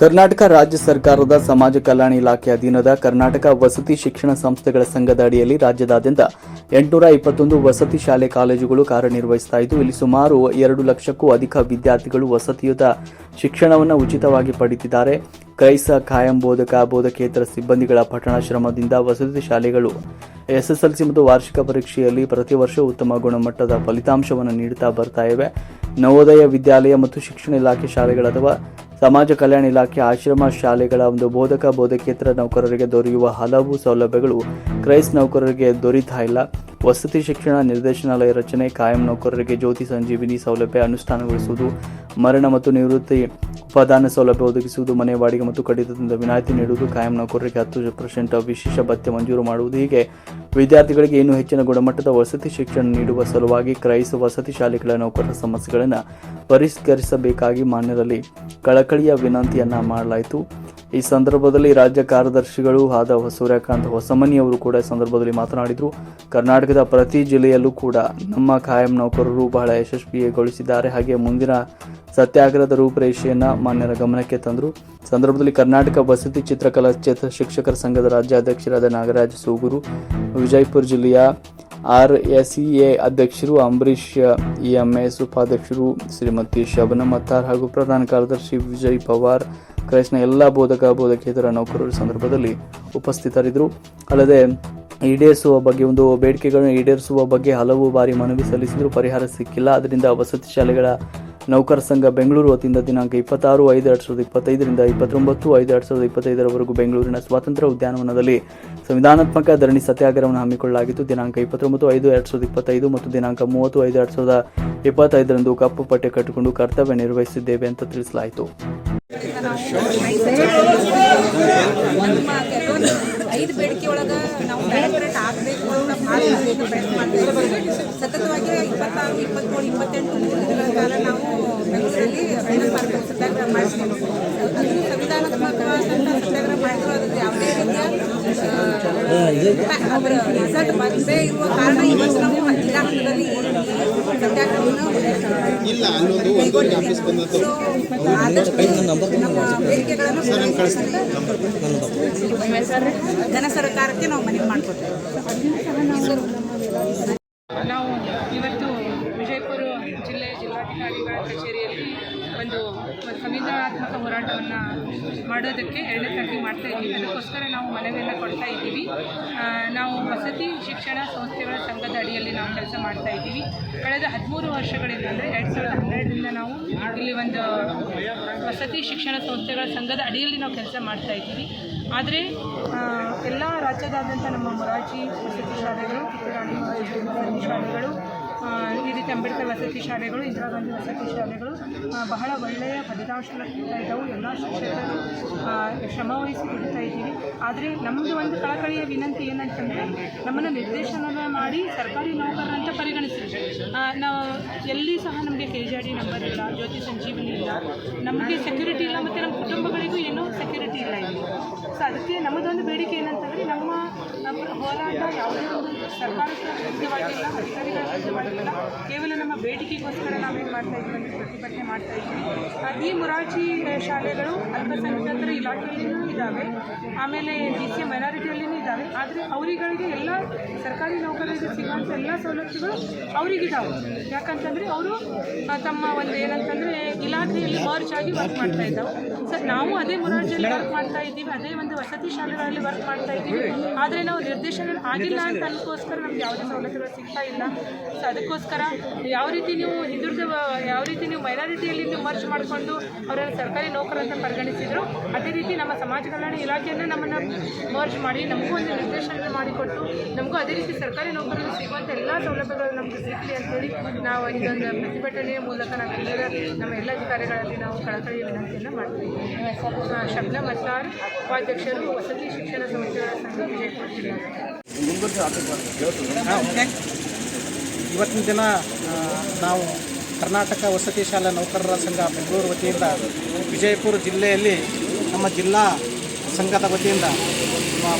ಕರ್ನಾಟಕ ರಾಜ್ಯ ಸರ್ಕಾರದ ಸಮಾಜ ಕಲ್ಯಾಣ ಇಲಾಖೆ ಅಧೀನದ ಕರ್ನಾಟಕ ವಸತಿ ಶಿಕ್ಷಣ ಸಂಸ್ಥೆಗಳ ಸಂಘದ ಅಡಿಯಲ್ಲಿ ರಾಜ್ಯದಾದ್ಯಂತ ಎಂಟುನೂರ ಇಪ್ಪತ್ತೊಂದು ವಸತಿ ಶಾಲೆ ಕಾಲೇಜುಗಳು ಕಾರ್ಯನಿರ್ವಹಿಸ್ತಾ ಇದ್ದು, ಇಲ್ಲಿ ಸುಮಾರು ಎರಡು ಲಕ್ಷಕ್ಕೂ ಅಧಿಕ ವಿದ್ಯಾರ್ಥಿಗಳು ವಸತಿಯುತ ಶಿಕ್ಷಣವನ್ನು ಉಚಿತವಾಗಿ ಪಡೆಯುತ್ತಿದ್ದಾರೆ. ಕ್ರೈಸ ಕಾಯಂ ಬೋಧಕ, ಬೋಧಕೇತರ ಸಿಬ್ಬಂದಿಗಳ ಪಠಣ ಶ್ರಮದಿಂದ ವಸತಿ ಶಾಲೆಗಳು ಎಸ್ಎಸ್ಎಲ್ಸಿ ಮತ್ತು ವಾರ್ಷಿಕ ಪರೀಕ್ಷೆಯಲ್ಲಿ ಪ್ರತಿ ವರ್ಷ ಉತ್ತಮ ಗುಣಮಟ್ಟದ ಫಲಿತಾಂಶವನ್ನು ನೀಡುತ್ತಾ ಬರ್ತಾ ಇವೆ. ನವೋದಯ ವಿದ್ಯಾಲಯ ಮತ್ತು ಶಿಕ್ಷಣ ಇಲಾಖೆ ಶಾಲೆಗಳ ಅಥವಾ ಸಮಾಜ ಕಲ್ಯಾಣ ಇಲಾಖೆ ಆಶ್ರಮ ಶಾಲೆಗಳ ಒಂದು ಬೋಧಕ ಬೋಧಕೇತರ ನೌಕರರಿಗೆ ದೊರೆಯುವ ಹಲವು ಸೌಲಭ್ಯಗಳು ಕ್ರೈಸ್ ನೌಕರರಿಗೆ ದೊರೀತಾ ಇಲ್ಲ. ವಸತಿ ಶಿಕ್ಷಣ, ನಿರ್ದೇಶನಾಲಯ ರಚನೆ, ಕಾಯಂ ನೌಕರರಿಗೆ ಜ್ಯೋತಿ ಸಂಜೀವಿನಿ ಸೌಲಭ್ಯ ಅನುಷ್ಠಾನಗೊಳಿಸುವುದು, ಮರಣ ಮತ್ತು ನಿವೃತ್ತಿ ಉಪಾದಾನ ಸೌಲಭ್ಯ ಒದಗಿಸುವುದು, ಮನೆ ಬಾಡಿಗೆ ಮತ್ತು ಕಡಿತದಿಂದ ವಿನಾಯಿತಿ ನೀಡುವುದು, ಕಾಯಂ ನೌಕರರಿಗೆ ಹತ್ತು ಪರ್ಸೆಂಟ್ ವಿಶೇಷ ಭತ್ಯೆ ಮಂಜೂರು ಮಾಡುವುದು. ಹೀಗೆ ವಿದ್ಯಾರ್ಥಿಗಳಿಗೆ ಇನ್ನೂ ಹೆಚ್ಚಿನ ಗುಣಮಟ್ಟದ ವಸತಿ ಶಿಕ್ಷಣ ನೀಡುವ ಸಲುವಾಗಿ ಕ್ರೈಸ್ ವಸತಿ ಶಾಲೆಗಳ ನೌಕರರ ಸಮಸ್ಯೆಗಳನ್ನು ಪರಿಷ್ಕರಿಸಬೇಕಾಗಿ ಮಾನ್ಯರಲ್ಲಿ ಕಳಕಳಿಯ ವಿನಂತಿಯನ್ನು ಮಾಡಲಾಯಿತು. ಈ ಸಂದರ್ಭದಲ್ಲಿ ರಾಜ್ಯ ಕಾರ್ಯದರ್ಶಿಗಳು ಆದ ಸೂರ್ಯಕಾಂತ್ ಹೊಸಮನಿ ಅವರು ಕೂಡ ಈ ಸಂದರ್ಭದಲ್ಲಿ ಮಾತನಾಡಿದರು. ಕರ್ನಾಟಕದ ಪ್ರತಿ ಜಿಲ್ಲೆಯಲ್ಲೂ ಕೂಡ ನಮ್ಮ ಕಾಯಂ ನೌಕರರು ಬಹಳ ಯಶಸ್ವಿಗೊಳಿಸಿದ್ದಾರೆ. ಹಾಗೆ ಮುಂದಿನ ಸತ್ಯಾಗ್ರಹದ ರೂಪರೇಷೆಯನ್ನು ಮಾನ್ಯರ ಗಮನಕ್ಕೆ ತಂದರು. ಸಂದರ್ಭದಲ್ಲಿ ಕರ್ನಾಟಕ ವಸತಿ ಚಿತ್ರಕಲಾ ಚೇತ ಶಿಕ್ಷಕರ ಸಂಘದ ರಾಜ್ಯಾಧ್ಯಕ್ಷರಾದ ನಾಗರಾಜ್ ಸೂಗೂರು, ವಿಜಯಪುರ ಜಿಲ್ಲೆಯ ಆರ್ ಎಸ್ ಇ ಎ ಅಧ್ಯಕ್ಷರು ಅಂಬರೀಷ್ ಇಎಂಎಸ್ ಉಪಾಧ್ಯಕ್ಷರು ಶ್ರೀಮತಿ ಶಬನಮ್ ಅತ್ತಾರ್ ಹಾಗೂ ಪ್ರಧಾನ ಕಾರ್ಯದರ್ಶಿ ವಿಜಯ್ ಪವಾರ್ ಕ್ರೈಸ್ನ ಎಲ್ಲ ಬೋಧಕ, ಬೋಧಕೇತರ ನೌಕರರ ಸಂದರ್ಭದಲ್ಲಿ ಉಪಸ್ಥಿತರಿದ್ದರು. ಅಲ್ಲದೆ ಈಡೇರಿಸುವ ಬಗ್ಗೆ, ಒಂದು ಬೇಡಿಕೆಗಳನ್ನು ಈಡೇರಿಸುವ ಬಗ್ಗೆ ಹಲವು ಬಾರಿ ಮನವಿ ಸಲ್ಲಿಸಿದರೂ ಪರಿಹಾರ ಸಿಕ್ಕಿಲ್ಲ. ಅದರಿಂದ ವಸತಿ ಶಾಲೆಗಳ ನೌಕರ ಸಂಘ ಬೆಂಗಳೂರು ವತಿಯಿಂದ ದಿನಾಂಕ ಇಪ್ಪತ್ತಾರು ಐದು ಎರಡು ಸಾವಿರದ ಇಪ್ಪತ್ತೈದರಿಂದ ಇಪ್ಪತ್ತೊಂಬತ್ತು ಐದು ಎರಡು ಸಾವಿರದ ಇಪ್ಪತ್ತೈದರವರೆಗೂ ಬೆಂಗಳೂರಿನ ಸ್ವಾತಂತ್ರ್ಯ ಉದ್ಯಾನವನದಲ್ಲಿ ಸಂವಿಧಾನಾತ್ಮಕ ಧರಣಿ ಸತ್ಯಾಗ್ರಹವನ್ನು ಹಮ್ಮಿಕೊಳ್ಳಲಾಗಿತ್ತು. ದಿನಾಂಕ ಇಪ್ಪತ್ತೊಂಬತ್ತು ಐದು ಎರಡು ಸಾವಿರದ ಇಪ್ಪತ್ತೈದು ಮತ್ತು ದಿನಾಂಕ ಮೂವತ್ತು ಐದು ಎರಡು ಸಾವಿರದ ಇಪ್ಪತ್ತೈದರಂದು ಕಪ್ಪು ಪಟ್ಟೆ ಕಟ್ಟಿಕೊಂಡು ಕರ್ತವ್ಯ ನಿರ್ವಹಿಸಿದ್ದೇವೆ ಅಂತ ತಿಳಿಸಲಾಯಿತು. ಐದು ಬೇಡಿಕೆ ಒಳಗೆ ನಾವು ಆಗಬೇಕು ಅಂತ ಸತತವಾಗಿ ಇಪ್ಪತ್ತಾರು ಇಪ್ಪತ್ತೇಳು ಇಪ್ಪತ್ತೆಂಟು ಮೂರು ದಿನಗಳ ಕಾಲ ನಾವು ಬೆಂಗಳೂರಲ್ಲಿ ರೈಲು ಪಾರ್ಕ್ ಸತ್ಯಾಗ್ರಹ ಮಾಡಿಸ್ತೀವಿ ಅದು ಸಂವಿಧಾನಾತ್ಮಕವಾದಂಥ ಸತ್ಯಾಗ್ರಹ ಮಾಡಿದ್ರು. ಅದಕ್ಕೆ ಯಾವುದೇ ರೀತಿಯ ಅವರ ರಿಸಲ್ಟ್ ಬರದೇ ಇರುವ ಕಾರಣ ಇವತ್ತು ನಾವು ಜಿಲ್ಲಾ ಹಂತದಲ್ಲಿ ಸತ್ಯಾಗ್ರಹವನ್ನು ಕೈಗೊಂಡಿದ್ದೀವಿ ಸೊ ಆದಷ್ಟು ನಮ್ಮ ಬೇಡಿಕೆಗಳನ್ನು ಜನ ಸರ್ಕಾರಕ್ಕೆ ನಾವು ಮನವಿ ಮಾಡ್ಕೊತೇವೆ ನಾವು ಇವತ್ತು ವಿಜಯಪುರ ಜಿಲ್ಲೆ ಜಿಲ್ಲಾಧಿಕಾರಿಗಳ ಕಚೇರಿಯಲ್ಲಿ ಒಂದು ಸಂವಿಧಾನಾತ್ಮಕ ಹೋರಾಟವನ್ನು ಮಾಡೋದಕ್ಕೆ ಎರಡನೇ ತಾರೀಕು ಮಾಡ್ತಾ ಇದ್ದೀವಿ. ಅದಕ್ಕೋಸ್ಕರ ನಾವು ಮನವಿಯನ್ನು ಕೊಡ್ತಾ ಇದ್ದೀವಿ. ನಾವು ವಸತಿ ಶಿಕ್ಷಣ ಸಂಸ್ಥೆಗಳ ಸಂಘದ ಅಡಿಯಲ್ಲಿ ನಾವು ಕೆಲಸ ಮಾಡ್ತಾ ಇದ್ದೀವಿ. ಕಳೆದ ಹದಿಮೂರು ವರ್ಷಗಳಿಂದ ಅಂದರೆ ಎರಡು ಸಾವಿರದ ಹನ್ನೆರಡರಿಂದ ನಾವು ಇಲ್ಲಿ ಒಂದು ವಸತಿ ಶಿಕ್ಷಣ ಸಂಸ್ಥೆಗಳ ಸಂಘದ ಅಡಿಯಲ್ಲಿ ನಾವು ಕೆಲಸ ಮಾಡ್ತಾ ಇದ್ದೀವಿ. ಆದರೆ ಎಲ್ಲ ರಾಜ್ಯದಾದ್ಯಂತ ನಮ್ಮ ಮೊರಾರ್ಜಿ ವಸತಿ ಶಾಲೆಗಳು ಶಾಲೆಗಳು ಈ ರೀತಿ ಅಂಬೇಡ್ಕರ್ ವಸತಿ ಶಾಲೆಗಳು ಇಂದಿರಾ ಗಾಂಧಿ ವಸತಿ ಶಾಲೆಗಳು ಬಹಳ ಒಳ್ಳೆಯ ಫಲಿತಾಂಶ ಇದ್ದವು. ಎಲ್ಲ ಶಿಕ್ಷಕರು ಶ್ರಮವಹಿಸಿ ಕೊಡ್ತಾ ಇದ್ದೀವಿ. ಆದರೆ ನಮ್ಮದು ಒಂದು ಕಳಕಳಿಯ ವಿನಂತಿ ಏನಂತಂದರೆ ನಮ್ಮನ್ನು ನಿರ್ದೇಶನ ಮಾಡಿ ಸರ್ಕಾರಿ ನೌಕರರು ಪರಿಗಣಿಸಿ ಆ, ನಾವು ಎಲ್ಲಿ ಸಹ ನಮಗೆ ಕೆ ಜಿ ನಂಬರ್ ಇಲ್ಲ ಜ್ಯೋತಿ ಸಂಜೀವಿನಿ ಇಲ್ಲ ನಮಗೆ ಸೆಕ್ಯೂರಿಟಿ ಇಲ್ಲ ಮತ್ತು ನಮ್ಮ ಕುಟುಂಬಗಳಿಗೂ ಏನೂ ಸೆಕ್ಯೂರಿಟಿ ಇಲ್ಲ ಇಲ್ಲಿ. ಸೊ ಅದಕ್ಕೆ ನಮ್ಮದೊಂದು ಬೇಡಿಕೆ ಏನಂತಂದರೆ ನಮ್ಮ ನಮ್ಮ ಹೋರಾಟ ಯಾವುದೇ ಒಂದು ಸರ್ಕಾರಕ್ಕೆ ವಿರುದ್ಧವಾಗಿಲ್ಲ ಅಧಿಕಾರಿಗಳ ವಿರುದ್ಧವಾಗಿಲ್ಲ ಕೇವಲ ನಮ್ಮ ಬೇಡಿಕೆಗೋಸ್ಕರ ನಾವೇನು ಮಾಡ್ತಾ ಇದ್ದೀವಿ ಪ್ರತಿಭಟನೆ ಮಾಡ್ತಾ ಇದ್ದೀವಿ. ಈ ಮುರಾರ್ಜಿ ಶಾಲೆಗಳು ಅಲ್ಪಸಂಖ್ಯಾತರ ಇಲಾಖೆಯಲ್ಲಿಯೂ ಇದ್ದಾವೆ. ಆಮೇಲೆ ಬಿ ಸಿ ಮೈನಾರಿಟಿಯಲ್ಲಿಯೂ ಇದ್ದಾವೆ. ಆದರೆ ಅವರಿಗಳಿಗೆ ಎಲ್ಲ ಸರ್ಕಾರಿ ನೌಕರರಿಗೆ ಸಿಗುವಂಥ ಎಲ್ಲ ಸವಲತ್ತುಗಳು ಅವರಿಗಿದ್ದಾವೆ ಯಾಕಂತಂದರೆ ಅವರು ತಮ್ಮ ಒಂದು ಏನಂತಂದರೆ ಇಲಾಖೆಯಲ್ಲಿ ಮಾರ್ಚ್ ಆಗಿ ವರ್ಕ್ ಮಾಡ್ತಾ ಇದ್ದಾವೆ. ಸರ್ ನಾವು ಅದೇ ಮುರಾರ್ಜಿಯಲ್ಲಿ ವರ್ಕ್ ಮಾಡ್ತಾ ಇದ್ದೀವಿ, ಅದೇ ಒಂದು ವಸತಿ ಶಾಲೆಗಳಲ್ಲಿ ವರ್ಕ್ ಮಾಡ್ತಾ ಇದ್ದೀವಿ. ಆದರೆ ನಾವು ನಿರ್ದೇಶನ ಆಗಿಲ್ಲ ಅಂತ ಅದಕ್ಕೋಸ್ಕರ ನಮ್ಗೆ ಯಾವುದೇ ಸವಲತ್ತುಗಳು ಸಿಗ್ತಾ ಇಲ್ಲ. ಸೊ ಅದಕ್ಕೋಸ್ಕರ ಯಾವ ರೀತಿ ನೀವು ಹಿಂದುಳಿದ, ಯಾವ ರೀತಿ ನೀವು ಮೈನಾರಿಟಿಯಲ್ಲಿ ನೀವು ಮರ್ಚ್ ಮಾಡಿಕೊಂಡು ಅವರನ್ನು ಸರ್ಕಾರಿ ನೌಕರ ಅಂತ ಪರಿಗಣಿಸಿದ್ರು, ಅದೇ ರೀತಿ ನಮ್ಮ ಸಮಾಜ ಕಲ್ಯಾಣ ಇಲಾಖೆಯನ್ನು ನಮ್ಮನ್ನು ಮರ್ಜ್ ಮಾಡಿ, ನಮಗೂ ಒಂದು ನಿರ್ದೇಶನ ಮಾಡಿಕೊಟ್ಟು, ನಮಗೂ ಅದೇ ರೀತಿ ಸರ್ಕಾರಿ ನೌಕರರಿಗೆ ಸಿಗುವಂಥ ಎಲ್ಲ ಸೌಲಭ್ಯಗಳು ನಮಗೆ ಸಿಗಲಿ ಅಂತೇಳಿ ನಾವು ಇದೊಂದು ಪ್ರತಿಭಟನೆಯ ಮೂಲಕ ನಾವೆಲ್ಲರ ನಮ್ಮ ಎಲ್ಲ ಅಧಿಕಾರಿಗಳಲ್ಲಿ ನಾವು ಕಳಕಳಿಯ ವಿನಂತಿಯನ್ನು ಮಾಡ್ತೀವಿ. ಶಬ್ದ ಮತ್ತಾರ್ ಉಪಾಧ್ಯಕ್ಷರು ವಸತಿ ಶಿಕ್ಷಣ ಸಮಿತಿಗಳ ಸಂಘ ವಿಜಯಪುರ ಇವತ್ತಿನ ದಿನ ನಾವು ಕರ್ನಾಟಕ ವಸತಿ ಶಾಲಾ ನೌಕರರ ಸಂಘ ಬೆಂಗಳೂರು ವತಿಯಿಂದ ವಿಜಯಪುರ ಜಿಲ್ಲೆಯಲ್ಲಿ ನಮ್ಮ ಜಿಲ್ಲಾ ಸಂಘದ ವತಿಯಿಂದ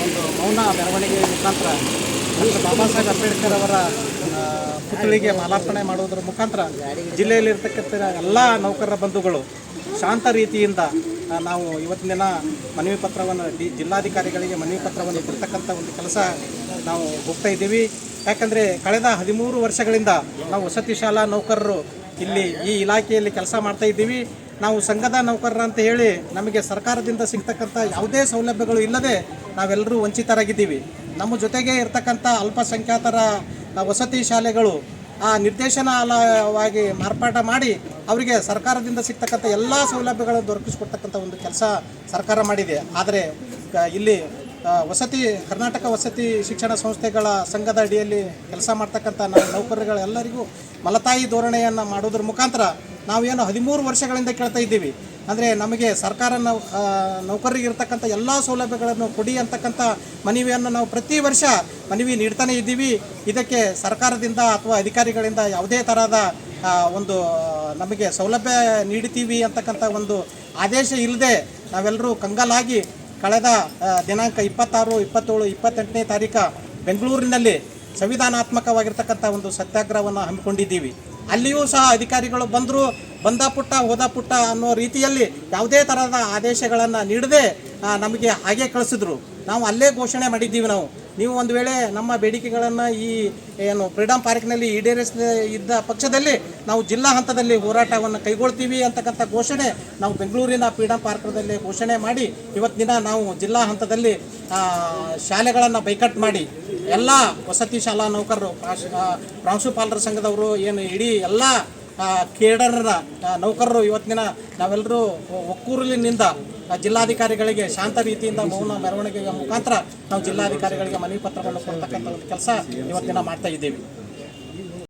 ಒಂದು ಮೌನ ಮೆರವಣಿಗೆ ಮುಖಾಂತರ ಡಾಕ್ಟರ್ ಬಾಬಾ ಸಾಹೇಬ್ ಅಂಬೇಡ್ಕರ್ ಅವರ ಪುತ್ಥಳಿಗೆ ಮಾಲಾರ್ಪಣೆ ಮಾಡುವುದರ ಮುಖಾಂತರ ಜಿಲ್ಲೆಯಲ್ಲಿರ್ತಕ್ಕಂಥ ಎಲ್ಲ ನೌಕರರ ಬಂಧುಗಳು ಶಾಂತ ರೀತಿಯಿಂದ ನಾವು ಇವತ್ತಿನ ದಿನ ಮನವಿ ಪತ್ರವನ್ನು ಡಿ, ಜಿಲ್ಲಾಧಿಕಾರಿಗಳಿಗೆ ಮನವಿ ಪತ್ರವನ್ನು ಇಟ್ಟಿರ್ತಕ್ಕಂಥ ಒಂದು ಕೆಲಸ ನಾವು ಹೋಗ್ತಾ ಇದ್ದೀವಿ. ಯಾಕಂದರೆ ಕಳೆದ ಹದಿಮೂರು ವರ್ಷಗಳಿಂದ ನಾವು ವಸತಿ ಶಾಲಾ ನೌಕರರು ಇಲ್ಲಿ ಈ ಇಲಾಖೆಯಲ್ಲಿ ಕೆಲಸ ಮಾಡ್ತಾ ಇದ್ದೀವಿ. ನಾವು ಸಂಘದ ನೌಕರರ ಅಂತ ಹೇಳಿ ನಮಗೆ ಸರ್ಕಾರದಿಂದ ಸಿಗ್ತಕ್ಕಂಥ ಯಾವುದೇ ಸೌಲಭ್ಯಗಳು ಇಲ್ಲದೆ ನಾವೆಲ್ಲರೂ ವಂಚಿತರಾಗಿದ್ದೀವಿ. ನಮ್ಮ ಜೊತೆಗೆ ಇರ್ತಕ್ಕಂಥ ಅಲ್ಪಸಂಖ್ಯಾತರ ವಸತಿ ಶಾಲೆಗಳು ಆ ನಿರ್ದೇಶನಾಲಯವಾಗಿ ಮಾರ್ಪಾಟ ಮಾಡಿ ಅವರಿಗೆ ಸರ್ಕಾರದಿಂದ ಸಿಗ್ತಕ್ಕಂಥ ಎಲ್ಲ ಸೌಲಭ್ಯಗಳನ್ನು ದೊರಕಿಸಿಕೊಡ್ತಕ್ಕಂಥ ಒಂದು ಕೆಲಸ ಸರ್ಕಾರ ಮಾಡಿದೆ. ಆದರೆ ಇಲ್ಲಿ ವಸತಿ, ಕರ್ನಾಟಕ ವಸತಿ ಶಿಕ್ಷಣ ಸಂಸ್ಥೆಗಳ ಸಂಘದ ಅಡಿಯಲ್ಲಿ ಕೆಲಸ ಮಾಡ್ತಕ್ಕಂಥ ನೌಕರರುಗಳೆಲ್ಲರಿಗೂ ಮಲತಾಯಿ ಧೋರಣೆಯನ್ನು ಮಾಡೋದ್ರ ಮುಖಾಂತರ ನಾವೇನು ಹದಿಮೂರು ವರ್ಷಗಳಿಂದ ಕೇಳ್ತಾ ಇದ್ದೀವಿ. ಅಂದರೆ ನಮಗೆ ಸರ್ಕಾರ ನಾವು ಆ, ನೌಕರರಿಗೆ ಇರ್ತಕ್ಕಂಥ ಎಲ್ಲ ಸೌಲಭ್ಯಗಳನ್ನು ಕೊಡಿ ಅಂತಕ್ಕಂಥ ಮನವಿಯನ್ನು ನಾವು ಪ್ರತಿ ವರ್ಷ ಮನವಿ ನೀಡ್ತಾನೆ ಇದ್ದೀವಿ. ಇದಕ್ಕೆ ಸರ್ಕಾರದಿಂದ ಅಥವಾ ಅಧಿಕಾರಿಗಳಿಂದ ಯಾವುದೇ ಥರದ ಒಂದು ನಮಗೆ ಸೌಲಭ್ಯ ನೀಡ್ತೀವಿ ಅಂತಕ್ಕಂಥ ಒಂದು ಆದೇಶ ಇಲ್ಲದೆ ನಾವೆಲ್ಲರೂ ಕಂಗಲಾಗಿ ಕಳೆದ ದಿನಾಂಕ ಇಪ್ಪತ್ತಾರು ಇಪ್ಪತ್ತೇಳು ಇಪ್ಪತ್ತೆಂಟನೇ ತಾರೀಕು ಬೆಂಗಳೂರಿನಲ್ಲಿ ಸಂವಿಧಾನಾತ್ಮಕವಾಗಿರ್ತಕ್ಕಂಥ ಒಂದು ಸತ್ಯಾಗ್ರಹವನ್ನು ಹಮ್ಮಿಕೊಂಡಿದ್ದೀವಿ. ಅಲ್ಲಿಯೂ ಸಹ ಅಧಿಕಾರಿಗಳು ಬಂದರು, ಬಂದ ಪುಟ್ಟ, ಹೋದ ಪುಟ್ಟ ಅನ್ನೋ ರೀತಿಯಲ್ಲಿ ಯಾವುದೇ ಥರದ ಆದೇಶಗಳನ್ನು ನೀಡದೆ ನಮಗೆ ಹಾಗೆ ಕಳಿಸಿದ್ರು. ನಾವು ಅಲ್ಲೇ ಘೋಷಣೆ ಮಾಡಿದ್ದೀವಿ ನಾವು. ನೀವು ಒಂದು ವೇಳೆ ನಮ್ಮ ಬೇಡಿಕೆಗಳನ್ನು ಈ, ಏನು ಫ್ರೀಡಮ್ ಪಾರ್ಕ್ನಲ್ಲಿ ಈಡೇರಿಸ ಇದ್ದ ಪಕ್ಷದಲ್ಲಿ ನಾವು ಜಿಲ್ಲಾ ಹಂತದಲ್ಲಿ ಹೋರಾಟವನ್ನು ಕೈಗೊಳ್ತೀವಿ ಅಂತಕ್ಕಂಥ ಘೋಷಣೆ ನಾವು ಬೆಂಗಳೂರಿನ ಫ್ರೀಡಮ್ ಪಾರ್ಕ್ದಲ್ಲಿ ಘೋಷಣೆ ಮಾಡಿ, ಇವತ್ತಿನ ನಾವು ಜಿಲ್ಲಾ ಹಂತದಲ್ಲಿ ಶಾಲೆಗಳನ್ನು ಬೈಕಟ್ ಮಾಡಿ ಎಲ್ಲ ವಸತಿ ಶಾಲಾ ನೌಕರರು, ಪ್ರಾಶ್- ಪ್ರಾಂಶುಪಾಲರ ಸಂಘದವರು, ಏನು ಇಡೀ ಎಲ್ಲ ಕೇಡರರ ನೌಕರರು ಇವತ್ತಿನ ನಾವೆಲ್ಲರೂ ಒಕ್ಕೂರಲಿನಿಂದ ಜಿಲ್ಲಾಧಿಕಾರಿಗಳಿಗೆ ಶಾಂತ ರೀತಿಯಿಂದ ಮೌನ ಮೆರವಣಿಗೆಯ ಮುಖಾಂತರ ನಾವು ಜಿಲ್ಲಾಧಿಕಾರಿಗಳಿಗೆ ಮನವಿ ಪತ್ರವನ್ನು ಕೊಡ್ತಕ್ಕಂಥ ಒಂದು ಕೆಲಸ ಇವತ್ತಿನ ಮಾಡ್ತಾ ಇದ್ದೀವಿ.